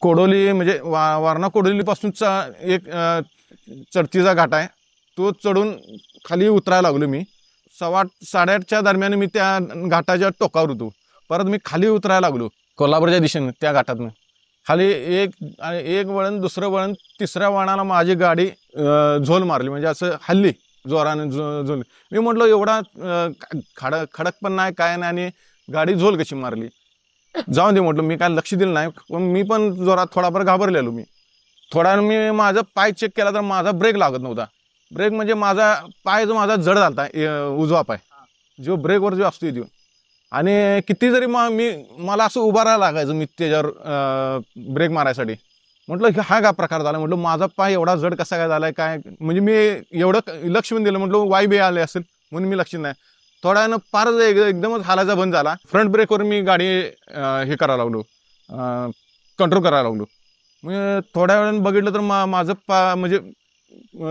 कोडोली म्हणजे वा वारणा कोडोलीपासूनचा एक चढतीचा घाट आहे. तो चढून खाली उतरायला लागलो मी. सव्वा आठ साडेआठच्या दरम्यान मी त्या घाटाच्या टोकावर होतो. परत मी खाली उतरायला लागलो. कोल्हापूरच्या दिशेनं त्या घाटातनं. खाली एक एक वळण दुसरं वळण तिसऱ्या वळणाला माझी गाडी झोल मारली. म्हणजे असं हल्ली जोराने झो झोल. मी म्हटलं एवढा खडक खडक पण नाही काय नाही आणि गाडी झोल कशी मारली? जाऊन दे म्हटलं मी काय लक्ष दिलं नाही. पण मी पण जोरात थोडाफार घाबरलेलो मी. थोडा वेळ मी माझा पाय चेक केला तर माझा ब्रेक लागत नव्हता. ब्रेक म्हणजे माझा पाय जो माझा जड झाला उजवा पाय. जो ब्रेकवर जो असतो देऊन आणि किती जरी मग मी मला असं उभा राहायला लागायचं मी त्याच्यावर ब्रेक मारायसाठी. म्हटलं हे हा का प्रकार झाला? म्हटलं माझा पाय एवढा जड कसा काय झाला आहे काय? म्हणजे मी एवढं लक्ष पण दिलं म्हटलं वाय बी आले असेल. म्हणून मी लक्ष नाही. थोड्या वेळानं फारच एक- एकदमच हालायचा बंद झाला. फ्रंट ब्रेकवर मी गाडी हे करायला लागलो. कंट्रोल करायला लागलो. मी थोड्या वेळानं बघितलं तर मा माझं पा म्हणजे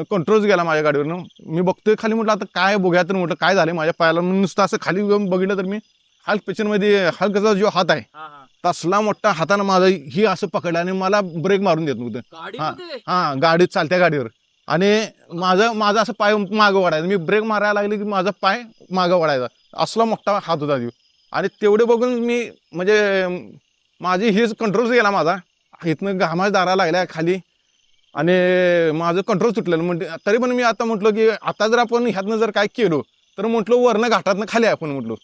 कंट्रोलच गेला माझ्या गाडीवरनं. मी बघतोय खाली म्हटलं आता काय बघूया तर म्हटलं काय झालं माझ्या पायाला. म्हणून नुसतं असं खाली बघितलं तर मी हल्क पेशनमध्ये हलकाचा जो हात आहे तसला मोठा हातानं माझा ही असं पकडलं आणि मला ब्रेक मारून देत नव्हतं. गाडीमध्ये? हा गाडीत चालत्या गाडीवर. आणि माझं माझं असं पाय मागं वाढायचं मी ब्रेक मारायला लागले की माझा पाय मागं वाढायचा असला मोठा हात होता देऊ आणि तेवढे बघून मी म्हणजे माझी हीच कंट्रोल गेला माझा. इथनं घामाच्या दारा लागल्या खाली. आणि माझं कंट्रोल सुटलेलं म्हणजे तरी पण मी आता म्हटलं की आता जर आपण ह्यातनं जर काय केलो तर म्हटलो वरनं घाटातनं खाली आहे आपण म्हटलो.